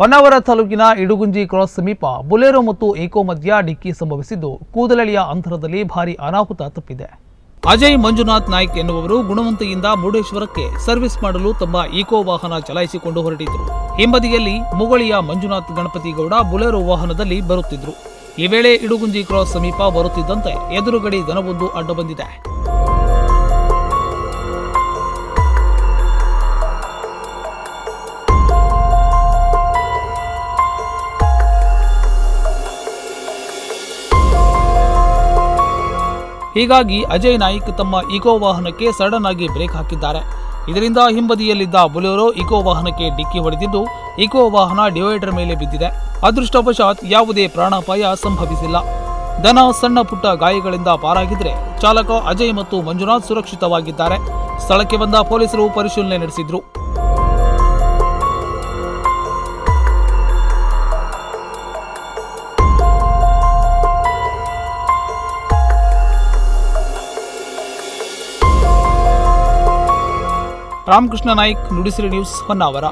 ಹೊನ್ನಾವರ ತಾಲೂಕಿನ ಇಡುಗುಂಜಿ ಕ್ರಾಸ್ ಸಮೀಪ ಬುಲೆರೋ ಮತ್ತು ಏಕೋ ಮಧ್ಯ ಡಿಕ್ಕಿ ಸಂಭವಿಸಿದ್ದು ಕೂದಲಳಿಯ ಅಂತರದಲ್ಲಿ ಭಾರಿ ಅನಾಹುತ ತಪ್ಪಿದೆ. ಅಜಯ್ ಮಂಜುನಾಥ್ ನಾಯ್ಕ್ ಎನ್ನುವರು ಗುಣವಂತೆಯಿಂದ ಮುರುಡೇಶ್ವರಕ್ಕೆ ಸರ್ವಿಸ್ ಮಾಡಲು ತಮ್ಮ ಈಕೋ ವಾಹನ ಚಲಾಯಿಸಿಕೊಂಡು ಹೊರಟಿದ್ರು ಹಿಂಬದಿಯಲ್ಲಿ ಮುಗಳಿಯ ಮಂಜುನಾಥ್ ಗಣಪತಿ ಗೌಡ ಬುಲೆರೋ ವಾಹನದಲ್ಲಿ ಬರುತ್ತಿದ್ರು. ಈ ವೇಳೆ ಇಡುಗುಂಜಿ ಕ್ರಾಸ್ ಸಮೀಪ ಬರುತ್ತಿದ್ದಂತೆ ಎದುರುಗಡೆ ದನವೊಂದು ಅಡ್ಡ ಬಂದಿದೆ. ಹೀಗಾಗಿ ಅಜಯ್ ನಾಯ್ಕ್ ತಮ್ಮ ಇಕೋ ವಾಹನಕ್ಕೆ ಸಡನ್ ಆಗಿ ಬ್ರೇಕ್ ಹಾಕಿದ್ದಾರೆ. ಇದರಿಂದ ಹಿಂಬದಿಯಲ್ಲಿದ್ದ ಬುಲೆರೋ ಇಕೋ ವಾಹನಕ್ಕೆ ಡಿಕ್ಕಿ ಹೊಡೆದಿದ್ದು ಇಕೋ ವಾಹನ ಡಿವೈಡರ್ ಮೇಲೆ ಬಿದ್ದಿದೆ. ಅದೃಷ್ಟವಶಾತ್ ಯಾವುದೇ ಪ್ರಾಣಾಪಾಯ ಸಂಭವಿಸಿಲ್ಲ. ದನ, ಸಣ್ಣ ಪುಟ್ಟ ಗಾಯಗಳಿಂದ ಪಾರಾಗಿದ್ರೆ ಚಾಲಕ ಅಜಯ್ ಮತ್ತು ಮಂಜುನಾಥ್ ಸುರಕ್ಷಿತವಾಗಿದ್ದಾರೆ. ಸ್ಥಳಕ್ಕೆ ಬಂದ ಪೊಲೀಸರು ಪರಿಶೀಲನೆ ನಡೆಸಿದ್ರು. ರಾಮಕೃಷ್ಣ ನಾಯ್ಕ್ ನುಡಿಸಿರಿ ನ್ಯೂಸ್ ಹೊನ್ನಾವರ.